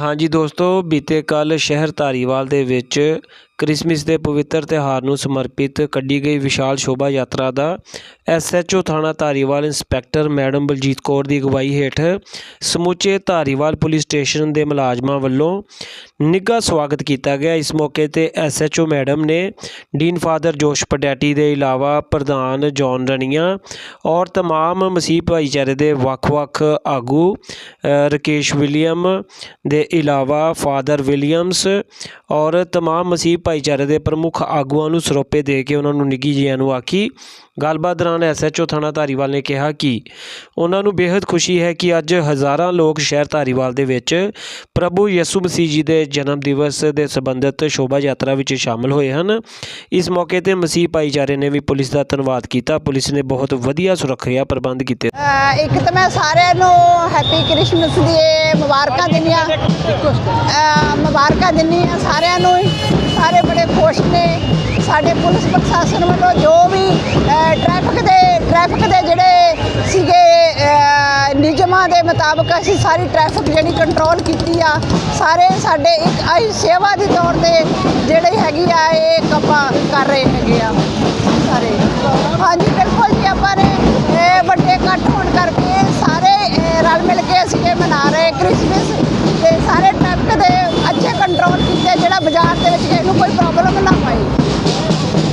ਹਾਂਜੀ ਦੋਸਤੋ ਬੀਤੇ ਕੱਲ ਸ਼ਹਿਰ ਧਾਰੀਵਾਲ ਦੇ ਵਿੱਚ ਕ੍ਰਿਸਮਸ ਦੇ ਪਵਿੱਤਰ ਤਿਉਹਾਰ ਨੂੰ ਸਮਰਪਿਤ ਕੱਢੀ ਗਈ ਵਿਸ਼ਾਲ ਸ਼ੋਭਾ ਯਾਤਰਾ ਦਾ ਐਸਐਚਓ ਥਾਣਾ ਧਾਰੀਵਾਲ ਇੰਸਪੈਕਟਰ ਮੈਡਮ ਬਲਜੀਤ ਕੌਰ ਦੀ ਅਗਵਾਈ ਹੇਠ ਸਮੁੱਚੇ ਧਾਰੀਵਾਲ ਪੁਲਿਸ ਸਟੇਸ਼ਨ ਦੇ ਮੁਲਾਜ਼ਮਾਂ ਵੱਲੋਂ ਨਿੱਘਾ ਸਵਾਗਤ ਕੀਤਾ ਗਿਆ ਇਸ ਮੌਕੇ ਤੇ ਐਸਐਚਓ ਮੈਡਮ ਨੇ ਡੀਨ ਫਾਦਰ ਜੋਸ਼ ਪਡੈਟੀ ਦੇ ਇਲਾਵਾ ਪ੍ਰਧਾਨ ਜੌਨ ਰਣੀਆਂ ਔਰ तमाम ਮਸੀਹ ਭਾਈਚਾਰੇ ਦੇ ਵੱਖ-ਵੱਖ ਆਗੂ ਅ, ਰਕੇਸ਼ ਵਿਲੀਅਮ ਦੇ ਇਲਾਵਾ ਫਾਦਰ ਵਿਲੀਅਮਸ ਔਰ तमाम ਮਸੀਹ ਭਾਈਚਾਰੇ ਦੇ ਪ੍ਰਮੁੱਖ ਆਗੂਆਂ ਨੂੰ ਸਰੋਪੇ ਦੇ ਕੇ ਉਹਨਾਂ ਨੂੰ ਨਿੱਘੀ ਜੀਆਂ ਨੂੰ ਆਖੀ। ਗੱਲਬਾਤ ਦੌਰਾਨ ਐਸਐਚਓ ਥਾਣਾ ਧਾਰੀਵਾਲ ਨੇ ਕਿਹਾ ਕਿ ਉਹਨਾਂ ਨੂੰ ਬੇहद ਖੁਸ਼ੀ ਹੈ ਕਿ ਅੱਜ ਹਜ਼ਾਰਾਂ ਲੋਕ ਸ਼ਹਿਰ ਧਾਰੀਵਾਲ ਦੇ ਵਿੱਚ ਪ੍ਰਭੂ ਯਿਸੂ ਮਸੀਹ ਜੀ ਦੇ ਜਨਮ ਦਿਵਸ ਦੇ ਸੰਬੰਧਿਤ ਸ਼ੋਭਾ ਯਾਤਰਾ ਵਿੱਚ ਸ਼ਾਮਲ ਹੋਏ ਹਨ। ਇਸ ਮੌਕੇ ਤੇ ਮਸੀਹ ਭਾਈਚਾਰੇ ਨੇ ਵੀ ਪੁਲਿਸ ਦਾ ਧੰਨਵਾਦ ਕੀਤਾ। ਪੁਲਿਸ ਨੇ ਬਹੁਤ ਵਧੀਆ ਸੁਰੱਖਿਆ ਪ੍ਰਬੰਧ ਕੀਤੇ। ਇੱਕ ਤਾਂ ਮੈਂ ਸਾਰਿਆਂ ਨੂੰ ਹੈਪੀ ਕ੍ਰਿਸਮਸ ਦੀ ਮੁਬਾਰਕਾਂ ਦਿੰਦੀ ਹਾਂ। ਮੁਬਾਰਕਾਂ ਦਿੰਦੀ ਹਾਂ ਸਾਰਿਆਂ ਨੂੰ। ਸਾਰੇ ਬੜੇ ਖੁਸ਼ ਨੇ। ਸਾਡੇ ਪੁਲਿਸ ਪ੍ਰਸ਼ਾਸਨ ਵੱਲੋਂ ਜੋ ਵੀ ਟ੍ਰੈਫਿਕ ਦੇ ਟ੍ਰੈਫਿਕ ਦੇ ਜਿਹੜੇ ਸੀਗੇ ਨਿਯਮਾਂ ਦੇ ਮੁਤਾਬਕ ਅਸੀਂ ਸਾਰੀ ਟ੍ਰੈਫਿਕ ਜਿਹੜੀ ਕੰਟਰੋਲ ਕੀਤੀ ਆ। ਸਾਰੇ ਸਾਡੇ ਇੱਕ ਆਈ ਸੇਵਾ ਦੇ ਤੌਰ ਤੇ ਜਿਹੜੇ ਹੈਗੀ ਆ, ਇਹ ਕੰਮ ਕਰ ਰਹੇ ਹੈਗੇ ਆ। ਸਾਰੇ। ਹਾਂਜੀ, ਬਿਲਕੁਲ ਜੀ, ਆਪਾਂ ਨੇ ਵੱਡੇ ਇਕੱਠ ਹੋਣ ਕਰਕੇ ਸਾਰੇ ਰਲ ਮਿਲ ਕੇ ਅਸੀਂ ਇਹ ਮਨਾ ਰਹੇ। ਕ੍ਰਿਸ ਤੇ ਸਾਰੇ ਟ੍ਰੈਫਿਕ ਦੇ ਅੱਛੇ ਕੰਟਰੋਲ ਕੀਤੇ ਜਿਹੜਾ ਬਾਜ਼ਾਰ